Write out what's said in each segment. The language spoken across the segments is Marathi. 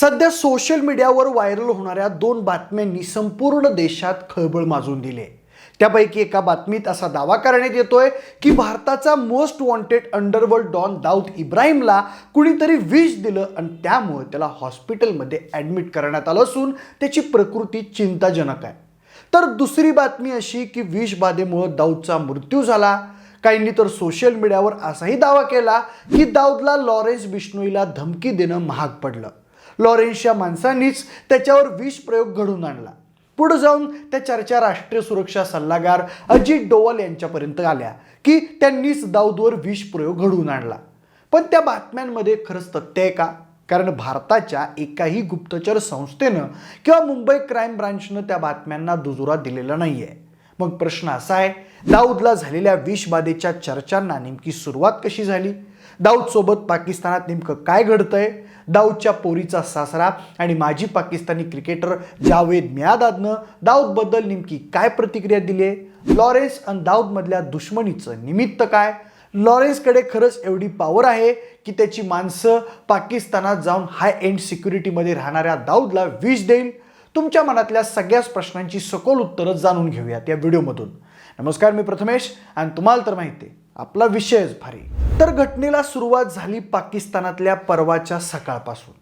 सध्या सोशल मीडियावर व्हायरल होणाऱ्या दोन बातम्यांनी संपूर्ण देशात खळबळ माजून दिली त्यापैकी एका बातमीत असा दावा करण्यात येतोय की भारताचा most wanted underworld don Dawood इब्राहिमला कुणीतरी विष दिलं आणि त्यामुळे त्याला हॉस्पिटलमध्ये ॲडमिट करण्यात आलं असून त्याची प्रकृती चिंताजनक आहे. तर दुसरी बातमी अशी की विषबाधेमुळं दाऊदचा मृत्यू झाला. काहींनी तर सोशल मीडियावर असाही दावा केला की दाऊदला लॉरेन्स बिश्नोईला धमकी देणं महाग पडलं. लॉरेन्सच्या माणसांनीच त्याच्यावर विष प्रयोग घडून आणला. पुढे जाऊन त्या चर्चा राष्ट्रीय सुरक्षा सल्लागार अजित डोवाल यांच्यापर्यंत आल्या की त्यांनीच दाऊदवर विष प्रयोग घडवून आणला. पण त्या बातम्यांमध्ये खरंच तथ्य आहे का? कारण भारताच्या एकाही गुप्तचर संस्थेनं किंवा मुंबई क्राईम ब्रांचनं त्या बातम्यांना दुजोरा दिलेला नाही आहे मग प्रश्न असा आहे दाऊदला झालेल्या विषबाधेच्या चर्चांना नेमकी सुरुवात कशी झाली? दाऊदसोबत पाकिस्तानात नेमकं काय घडतंय? दाऊदच्या पोरीचा सासरा आणि माजी पाकिस्तानी क्रिकेटर जावेद मियादादनं दाऊदबद्दल नेमकी काय प्रतिक्रिया दिली आहे? लॉरेन्स आणि दाऊदमधल्या दुश्मनीचं निमित्त काय? लॉरेन्सकडे खरंच एवढी पॉवर आहे की त्याची माणसं पाकिस्तानात जाऊन हाय एंड सिक्युरिटीमध्ये राहणाऱ्या दाऊदला विष देईल? तुमच्या मनातल्या सगळ्याच प्रश्नांची सखोल उत्तरं जाणून घेऊयात या व्हिडिओमधून नमस्कार मी प्रथमेश आणि तुम्हाला तर माहिती आहे आपला विषयच भारी. तर घटनेला सुरुवात झाली पाकिस्तानातल्या परवाच्या सकाळपासून.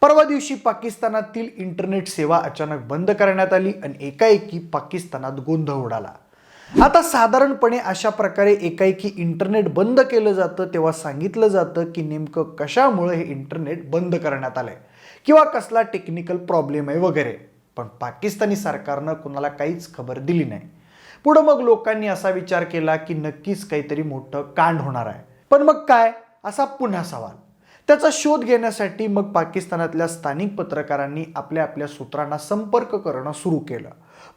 परवा दिवशी पाकिस्तानातील इंटरनेट सेवा अचानक बंद करण्यात आली आणि एकाएकी पाकिस्तानात गोंधळ उडाला. आता साधारणपणे अशा प्रकारे एकाएकी इंटरनेट बंद केलं जातं तेव्हा सांगितलं जातं की नेमकं कशामुळे हे इंटरनेट बंद करण्यात आलंय किंवा कसला टेक्निकल प्रॉब्लेम आहे वगैरे. पण पाकिस्तानी सरकारनं कुणाला काहीच खबर दिली नाही. पुढं मग लोकांनी असा विचार केला की नक्कीच काहीतरी मोठं कांड होणार आहे. पण मग काय? असा पुन्हा सवाल. त्याचा शोध घेण्यासाठी मग पाकिस्तानातल्या स्थानिक पत्रकारांनी आपल्या आपल्या सूत्रांना संपर्क करणं सुरू केलं.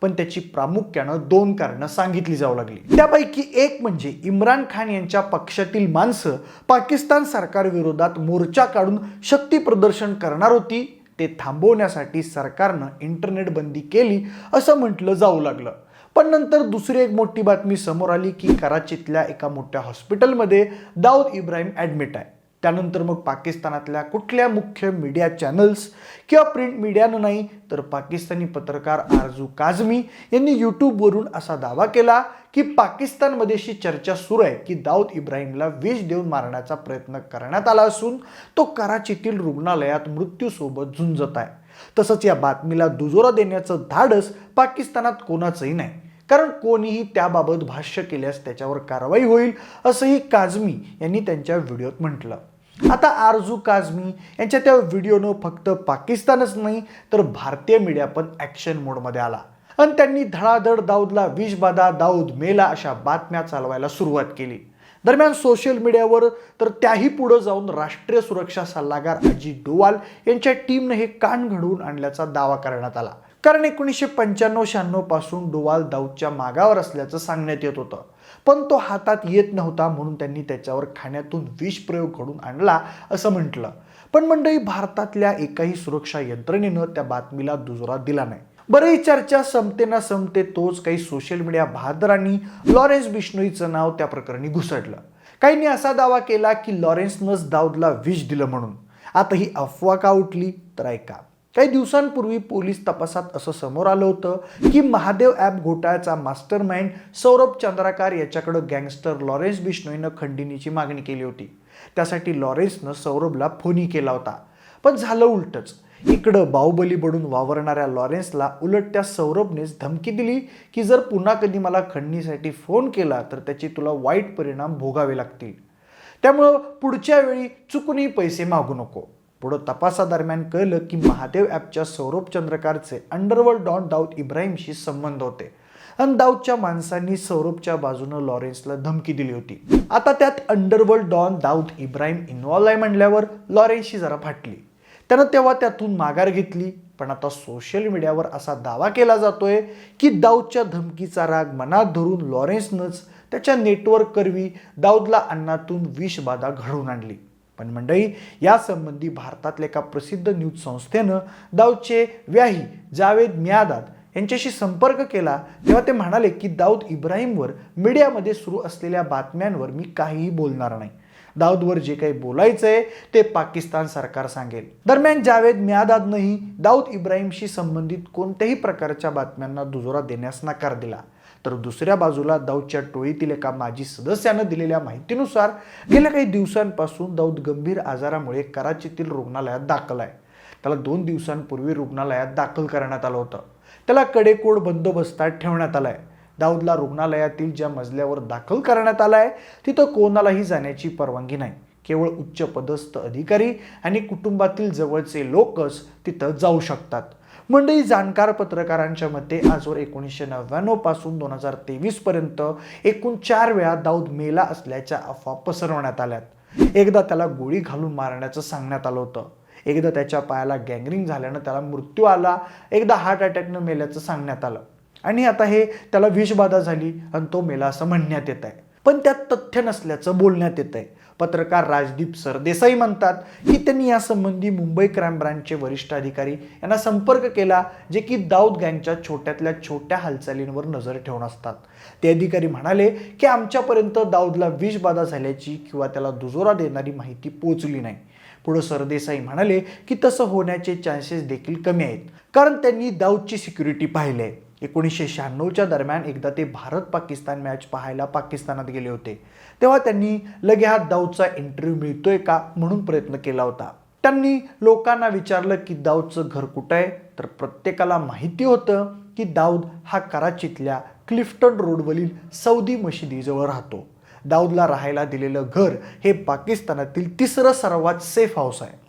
पण त्याची प्रामुख्यानं दोन कारणं सांगितली जाऊ लागली. त्यापैकी एक म्हणजे इम्रान खान यांच्या पक्षातील माणसं पाकिस्तान सरकारविरोधात मोर्चा काढून शक्ती प्रदर्शन करणार होती ते थांबवण्यासाठी सरकारनं इंटरनेट बंदी केली असं म्हटलं जाऊ लागलं. पण नंतर दुसरी एक मोठी बातमी समोर आली की कराचीतल्या एका मोठ्या हॉस्पिटलमध्ये दाऊद इब्राहिम ॲडमिट आहे. त्यानंतर मग पाकिस्तानातल्या कुठल्या मुख्य मीडिया चॅनल्स किंवा प्रिंट मीडियानं नाही तर पाकिस्तानी पत्रकार आरजू काझमी यांनी यूट्यूबवरून असा दावा केला की पाकिस्तानमध्ये अशी चर्चा सुरू आहे की दाऊद इब्राहिमला विष देऊन मारण्याचा प्रयत्न करण्यात आला असून तो कराचीतील रुग्णालयात मृत्यूसोबत झुंजत आहे. तसंच या बातमीला दुजोरा देण्याचं धाडस पाकिस्तानात कोणाचंही नाही. कारण कोणीही त्याबाबत भाष्य केल्यास त्याच्यावर कारवाई होईल असंही काझमी यांनी त्यांच्या व्हिडिओत म्हटलं. आता आरजू काझमी यांच्या त्या व्हिडिओनं फक्त पाकिस्तानच नाही तर भारतीय मीडिया पण ॲक्शन मोडमध्ये आला. आणि त्यांनी धडाधड दाऊदला विषबाधा दाऊद मेला अशा बातम्या चालवायला सुरुवात केली. दरम्यान सोशल मीडियावर तर त्याही पुढं जाऊन राष्ट्रीय सुरक्षा सल्लागार अजित डोवाल यांच्या टीमनं हे कान घडवून आणल्याचा दावा करण्यात आला. कारण एकोणीसशे पंच्याण्णव शहाण्णवपासून डोवाल दाऊदच्या मागावर असल्याचं सांगण्यात येत होतं. पण तो हातात येत नव्हता म्हणून त्यांनी त्याच्यावर खाण्यातून विष प्रयोग घडून आणला असं म्हटलं. पण मंडळी भारतातल्या एकाही सुरक्षा यंत्रणेनं त्या बातमीला दुजोरा दिला नाही. बरं ही चर्चा संपते ना संपते तोच काही सोशल मीडिया बहादरांनी लॉरेन्स बिश्नोईचं नाव त्या प्रकरणी घुसडलं. काहींनी असा दावा केला की लॉरेन्सनंच दाऊदला विष दिलं म्हणून. आता ही अफवा का उठली? तर ऐका. काही दिवसांपूर्वी पोलीस तपासात असं समोर आलं होतं की महादेव ॲप घोटाळ्याचा मास्टर माइंड सौरभ चंद्राकार याच्याकडं गँगस्टर लॉरेन्स बिश्नोईनं खंडिनीची मागणी केली होती. त्यासाठी लॉरेन्सनं सौरभला फोनी केला होता. पण झालं उलटच. इकडं बाहुबली बनून वावरणाऱ्या लॉरेन्सला उलट त्या सौरभनेच धमकी दिली की जर पुन्हा कधी मला खंडणीसाठी फोन केला तर त्याचे तुला वाईट परिणाम भोगावे लागतील. त्यामुळं पुढच्या वेळी चुकूनही पैसे मागू नको. पुढं तपासादरम्यान कळलं की महादेव ॲपच्या सौरभ चंद्रकारचे अंडरवर्ल्ड डॉन दाऊद इब्राहिमशी संबंध होते. आणि दाऊदच्या माणसांनी सौरभच्या बाजूनं लॉरेन्सला धमकी दिली होती. आता त्यात underworld don Dawood Ibrahim involve आहे म्हणल्यावर लॉरेन्सशी जरा फाटली. त्यानं तेव्हा त्यातून माघार घेतली पण आता सोशल मीडियावर असा दावा केला जातोय की दाऊदच्या धमकीचा राग मनात धरून लॉरेन्सनंच त्याच्या नेटवर्क करवी दाऊदला अन्नातून विषबाधा घडवून आणली. पण मंडळी यासंबंधी भारतातल्या एका प्रसिद्ध न्यूज संस्थेनं दाऊदचे व्याही जावेद मियादाद यांच्याशी संपर्क केला तेव्हा ते म्हणाले की दाऊद इब्राहिमवर मीडियामध्ये सुरू असलेल्या बातम्यांवर मी काहीही बोलणार नाही. दाऊदवर जे काही बोलायचंय ते पाकिस्तान सरकार सांगेल. दरम्यान जावेद मियादादनंही दाऊद इब्राहिमशी संबंधित कोणत्याही प्रकारच्या बातम्यांना दुजोरा देण्यास नकार दिला. तर दुसऱ्या बाजूला दाऊदच्या टोळीतील एका माजी सदस्यानं दिलेल्या माहितीनुसार गेल्या काही दिवसांपासून दाऊद गंभीर आजारामुळे कराचीतील रुग्णालयात दाखल आहे. त्याला दोन दिवसांपूर्वी रुग्णालयात दाखल करण्यात आलं होतं. त्याला कडेकोड बंदोबस्तात ठेवण्यात आलाय. दाऊदला रुग्णालयातील ज्या मजल्यावर दाखल करण्यात आलाय तिथं कोणालाही जाण्याची परवानगी नाही. केवळ उच्च पदस्थ अधिकारी आणि कुटुंबातील जवळचे लोकच तिथं जाऊ शकतात. मंडळी जाणकार पत्रकारांच्या मते आजवर एकोणीसशे नव्याण्णवपासून दोन हजार तेवीस पर्यंत एकूण चार वेळा दाऊद मेला असल्याच्या अफवा पसरवण्यात आल्यात. एकदा त्याला गोळी घालून मारण्याचं सांगण्यात आलं होतं. एकदा त्याच्या पायाला गँगरिंग झाल्यानं त्याला मृत्यू आला. एकदा हार्ट अटॅकनं मेल्याचं सांगण्यात आलं. आणि आता हे त्याला विषबाधा झाली आणि तो मेला असं म्हणण्यात येत आहे पण त्यात तथ्य नसल्याचं बोलण्यात येत आहे पत्रकार राजदीप सरदेसाई म्हणतात की त्यांनी यासंबंधी मुंबई क्राईम ब्रांचचे वरिष्ठ अधिकारी यांना संपर्क केला जे की दाऊद गँगच्या छोट्यातल्या छोट्या हालचालींवर नजर ठेवून असतात. ते अधिकारी म्हणाले की आमच्यापर्यंत दाऊदला विषबाधा झाल्याची किंवा त्याला दुजोरा देणारी माहिती पोचली नाही. पुढं सरदेसाई म्हणाले की तसं होण्याचे चान्सेस देखील कमी आहेत कारण त्यांनी दाऊदची सिक्युरिटी पाहिले. आहे एकोणीसशे शहाण्णवच्या दरम्यान एकदा ते भारत पाकिस्तान मॅच पाहायला पाकिस्तानात गेले होते. तेव्हा त्यांनी लगे हा दाऊदचा इंटरव्ह्यू मिळतोय का म्हणून प्रयत्न केला होता. त्यांनी लोकांना विचारलं की दाऊदचं घर कुठं आहे? तर प्रत्येकाला माहिती होतं की दाऊद हा कराचीतल्या क्लिफ्टन रोडवरील सौदी मशिदीजवळ राहतो. दाऊदला राहायला दिलेलं घर हे पाकिस्तानातील तिसरं सर्वात सेफ हाऊस आहे.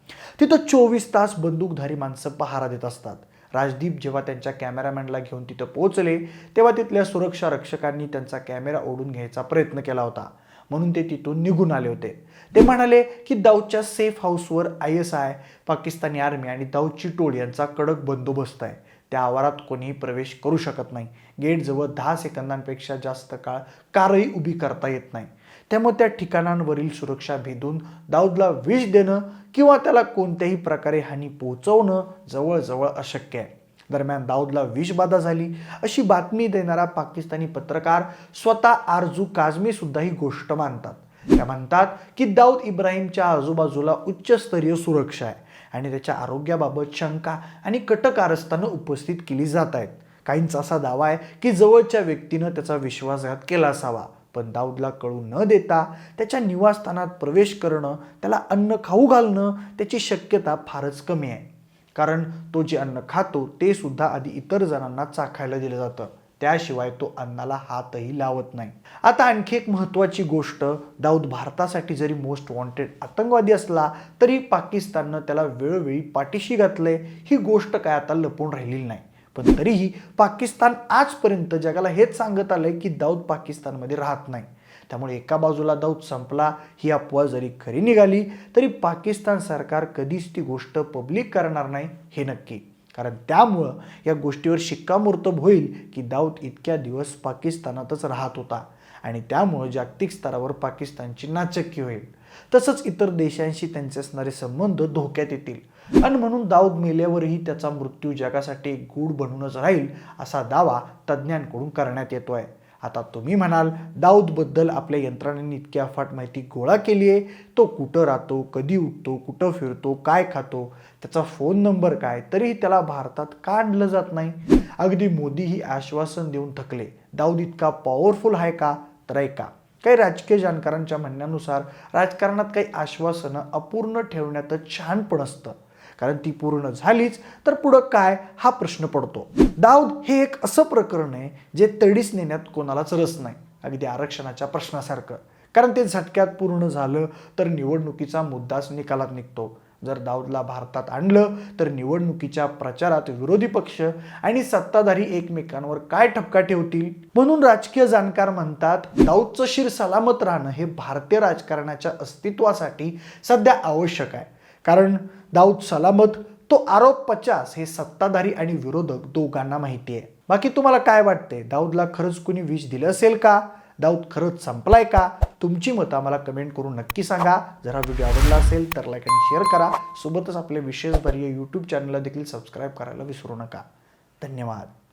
तिथं चोवीस तास बंदूकधारी माणसं पहारा देत असतात. राजदीप जेव्हा त्यांच्या कॅमेरामॅनला घेऊन तिथं पोहोचले तेव्हा तिथल्या सुरक्षा रक्षकांनी त्यांचा कॅमेरा ओढून घ्यायचा प्रयत्न केला होता. म्हणून ते तिथून निघून आले होते. ते म्हणाले की दाऊदच्या सेफ हाऊसवर I S I Pakistani army आणि दाऊदची टोळ यांचा कडक बंदोबस्त आहे. त्या आवारात कोणीही प्रवेश करू शकत नाही. गेटजवळ दहा सेकंदांपेक्षा जास्त काळ कारही उभी करता येत नाही. त्यामुळे त्या ठिकाणांवरील सुरक्षा भेदून दाऊदला विष देणं किंवा त्याला कोणत्याही प्रकारे हानी पोहोचवणं जवळजवळ अशक्य आहे. दरम्यान दाऊदला विषबाधा झाली. अशी बातमी देणारा पाकिस्तानी पत्रकार स्वतः आरजू काझमी सुद्धा ही गोष्ट मानतात. त्या म्हणतात की दाऊद इब्राहिमच्या आजूबाजूला उच्चस्तरीय सुरक्षा आहे आणि त्याच्या आरोग्याबाबत शंका आणि कटकारस्थानं उपस्थित केली जात आहेत. काहींचा असा दावा आहे की जवळच्या व्यक्तीनं त्याचा विश्वासघात केला असावा. पण दाऊदला कळू न देता त्याच्या निवासस्थानात प्रवेश करणं त्याला अन्न खाऊ घालणं त्याची शक्यता फारच कमी आहे. कारण तो जे अन्न खातो ते सुद्धा आधी इतर जणांना चाखायला दिलं जातं. त्याशिवाय तो अन्नाला हातही लावत नाही. आता आणखी एक महत्त्वाची गोष्ट दाऊद भारतासाठी जरी मोस्ट वॉन्टेड आतंकवादी असला तरी पाकिस्ताननं त्याला वेळोवेळी पाठीशी घातलंय. ही गोष्ट काय आता लपून राहिलेली नाही. पण तरीही पाकिस्तान आजपर्यंत जगाला हेच सांगत आलंय की दाऊद पाकिस्तानमध्ये राहत नाही. त्यामुळे एका बाजूला दाऊद संपला ही अफवा जरी खरी निघाली तरी पाकिस्तान सरकार कधीच ती गोष्ट पब्लिक करणार नाही हे नक्की. कारण त्यामुळं या गोष्टीवर शिक्कामोर्तब होईल की दाऊद इतक्या दिवस पाकिस्तानातच राहत होता. आणि त्यामुळं जागतिक स्तरावर पाकिस्तानची नाचक्की होईल. तसंच इतर देशांशी त्यांचे असणारे संबंध धोक्यात येतील. आणि म्हणून दाऊद मेल्यावरही त्याचा मृत्यू जगासाठी एक गूढ बनूनच राहील असा दावा तज्ज्ञांकडून करण्यात येतोय. आता तुम्ही म्हणाल दाऊदबद्दल आपल्या यंत्रणांनी इतकी अफाट माहिती गोळा केली आहे तो कुठं राहतो कधी उठतो कुठं फिरतो काय खातो? त्याचा फोन नंबर काय? तरीही त्याला भारतात का आणलं जात नाही? अगदी मोदीही आश्वासन देऊन थकले. दाऊद इतका पॉवरफुल आहे का? तर ऐका काही राजकीय जाणकारांच्या म्हणण्यानुसार राजकारणात काही आश्वासनं अपूर्ण ठेवण्यातच छानपण असतं. कारण ती पूर्ण झालीच तर पुढं काय? हा प्रश्न पडतो. दाऊद हे एक असं प्रकरण आहे जे तडीस नेण्यात कोणालाच रस नाही. अगदी आरक्षणाच्या प्रश्नासारखं. कारण ते झटक्यात पूर्ण झालं तर निवडणुकीचा मुद्दाच निकालात निघतो. जर दाऊदला भारतात आणलं तर निवडणुकीच्या प्रचारात विरोधी पक्ष आणि सत्ताधारी एकमेकांवर काय ठपका ठेवतील? म्हणून राजकीय जाणकार म्हणतात दाऊदचं शिर सलामत राहणं हे भारतीय राजकारणाच्या अस्तित्वासाठी सध्या आवश्यक आहे. कारण दाऊद सलामत तो आरोप पचास हे सत्ताधारी आणि विरोधक दोघांना माहिती आहे. बाकी तुम्हाला काय वाटते दाऊदला खरंच कुणी विष दिलं असेल का? दाऊद खरंच संपलाय का? तुमची मतं आम्हाला कमेंट करून नक्की सांगा. जर हा व्हिडिओ आवडला असेल तर लाईक आणि शेअर करा. सोबतच आपले विशेष बरीय यूट्यूब चॅनलला देखील सबस्क्राईब करायला विसरू नका. धन्यवाद.